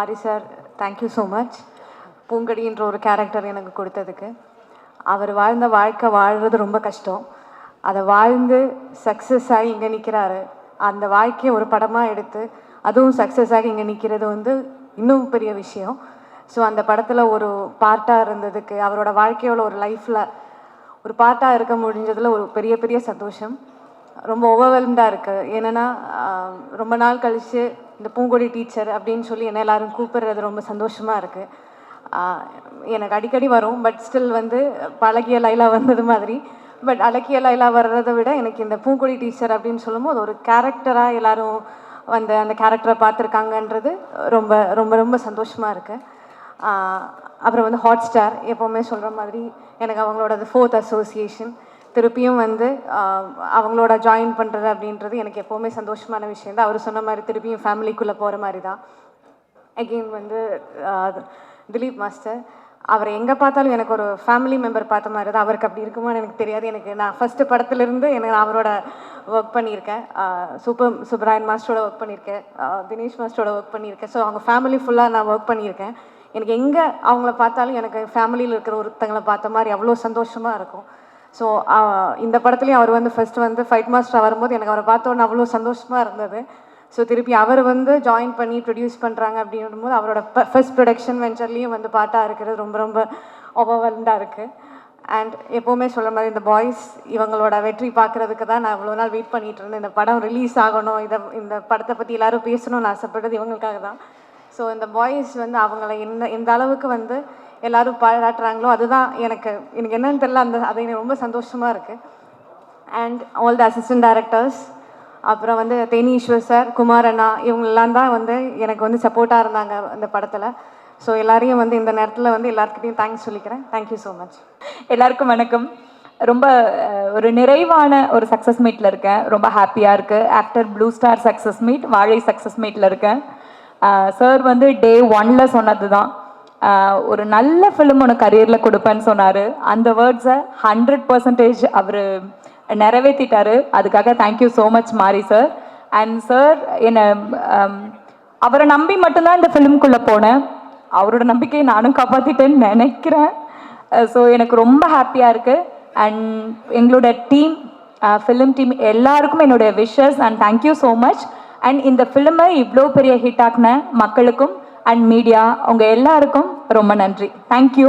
Mari sir thank you so much பூங்கடின்ற ஒரு character எனக்கு கொடுத்ததுக்கு. அவர் வாழ்ந்த வாழ்க்கை வாழ்கிறது ரொம்ப கஷ்டம். அதை வாழ்ந்து சக்ஸஸ் ஆகி இங்கே நிற்கிறாரு அந்த வாழ்க்கையை ஒரு படமாக எடுத்து அதுவும் சக்ஸஸ் ஆகி இங்கே நிற்கிறது வந்து இன்னும் பெரிய விஷயம். ஸோ அந்த படத்தில் ஒரு பார்ட்டாக இருந்ததுக்கு அவரோட வாழ்க்கையோட ஒரு லைஃப்பில் ஒரு பார்ட்டாக இருக்க முடிஞ்சதில் ஒரு பெரிய பெரிய சந்தோஷம். ரொம்ப ஓவர்வெல்ம்டாக இருக்குது என்னென்னா ரொம்ப நாள் கழித்து இந்த பூங்கொடி டீச்சர் அப்படின்னு சொல்லி என்ன எல்லாரும் கூப்பிடுறது ரொம்ப சந்தோஷமாக இருக்குது எனக்கு அடிக்கடி வரும் பட் ஸ்டில் வந்து பழகிய லைலா வந்தது மாதிரி. பட் அழகிய லைலா வர்றதை விட எனக்கு இந்த பூங்கொடி டீச்சர் அப்படின்னு சொல்லும்போது ஒரு கேரக்டராக எல்லாரும் வந்து அந்த கேரக்டரை பார்த்துருக்காங்கன்றது ரொம்ப ரொம்ப ரொம்ப சந்தோஷமாக இருக்குது அப்புறம் வந்து ஹாட் ஸ்டார் எப்போவுமே சொல்கிற மாதிரி எனக்கு அவங்களோட ஃபோர்த் அசோசியேஷன் திருப்பியும் வந்து அவங்களோட ஜாயின் பண்ணுறது அப்படின்றது எனக்கு எப்போவுமே சந்தோஷமான விஷயம் தான். அவர் சொன்ன மாதிரி திருப்பியும் ஃபேமிலிக்குள்ளே போகிற மாதிரி தான். அகெயின் வந்து திலீப் மாஸ்டர் அவர் எங்கே பார்த்தாலும் எனக்கு ஒரு ஃபேமிலி மெம்பர் பார்த்த மாதிரி தான். அவருக்கு அப்படி இருக்குமான்னு எனக்கு தெரியாது. எனக்கு நான் ஃபஸ்ட்டு படத்துலேருந்து எனக்கு நான் அவரோட ஒர்க் பண்ணியிருக்கேன். சூப்பர் சுப்ராயன் மாஸ்டரோட ஒர்க் பண்ணியிருக்கேன். தினேஷ் மாஸ்டரோட ஒர்க் பண்ணியிருக்கேன். ஸோ அவங்க ஃபேமிலி ஃபுல்லாக நான் ஒர்க் பண்ணியிருக்கேன். எனக்கு எங்கே அவங்கள பார்த்தாலும் எனக்கு ஃபேமிலியில் இருக்கிற ஒருத்தங்களை பார்த்த மாதிரி அவ்வளோ சந்தோஷமாக இருக்கும். ஸோ இந்த படத்துலையும் அவர் வந்து ஃபஸ்ட்டு வந்து ஃபைட் மாஸ்டர் வரும்போது எனக்கு அவரை பார்த்த அவ்வளோ சந்தோஷமாக இருந்தது. ஸோ திருப்பி அவர் வந்து ஜாயின் பண்ணி ப்ரொடியூஸ் பண்ணுறாங்க அப்படின்னும்போது அவரோட ஃபஸ்ட் ப்ரொடக்ஷன் வெஞ்சர்லேயும் வந்து பாட்டாக இருக்கிறது ரொம்ப ரொம்ப ஓவர்வெல்டாக இருக்குது அண்ட் எப்போவுமே சொல்கிற மாதிரி இந்த பாய்ஸ் இவங்களோட வெற்றி பார்க்குறதுக்கு தான் நான் இவ்வளோ நாள் வெயிட் பண்ணிகிட்டு இருந்தேன். இந்த படம் ரிலீஸ் ஆகணும் இதை இந்த படத்தை பற்றி எல்லோரும் பேசணும்னு ஆசைப்பட்டது இவங்களுக்காக தான். ஸோ இந்த பாய்ஸ் வந்து அவங்கள என்ன எந்த அளவுக்கு வந்து எல்லாரும் பாராட்டுறாங்களோ அதுதான் எனக்கு எனக்கு என்னன்னு தெரியல அந்த அது எனக்கு ரொம்ப சந்தோஷமாக இருக்குது and all the assistant directors அப்புறம் வந்து தேனீஸ்வர் சார் குமார் அண்ணா இவங்கெல்லாம் தான் வந்து எனக்கு வந்து சப்போர்ட்டாக இருந்தாங்க இந்த படத்தில். ஸோ எல்லாரையும் வந்து இந்த நேரத்தில் வந்து எல்லாருக்கிட்டையும் தேங்க்ஸ் சொல்லிக்கிறேன். தேங்க்யூ ஸோ மச் எல்லாருக்கும் வணக்கம். ரொம்ப ஒரு நிறைவான ஒரு சக்ஸஸ் மீட்டில் இருக்கேன். ரொம்ப ஹாப்பியாக இருக்குது after blue star success meet Vaazhai success மீட்டில் இருக்கேன். சார் வந்து டே ஒன்ல சொன்னது தான் ஒரு நல்ல ஃபிலிம் உனக்கு கரியரில் கொடுப்பேன்னு சொன்னார். அந்த வேர்ட்ஸை ஹண்ட்ரட் பர்சன்டேஜ் அவர் நிறைவேற்றிட்டாரு அதுக்காக thank you so much Mari sir and sir என்னை அவரை நம்பி மட்டும்தான் இந்த ஃபிலிம்குள்ளே போனேன். அவரோட நம்பிக்கையை நானும் காப்பாற்றிட்டேன்னு நினைக்கிறேன். ஸோ எனக்கு ரொம்ப ஹாப்பியாக இருக்குது அண்ட் எங்களோட டீம் ஃபிலிம் டீம் எல்லாருக்கும் என்னுடைய wishes and thank you so much and இந்த ஃபிலிமை இவ்வளோ பெரிய ஹிட் ஆக்கின மக்களுக்கும் அண்ட் மீடியா அவங்க எல்லாருக்கும் ரொம்ப நன்றி. தேங்க்யூ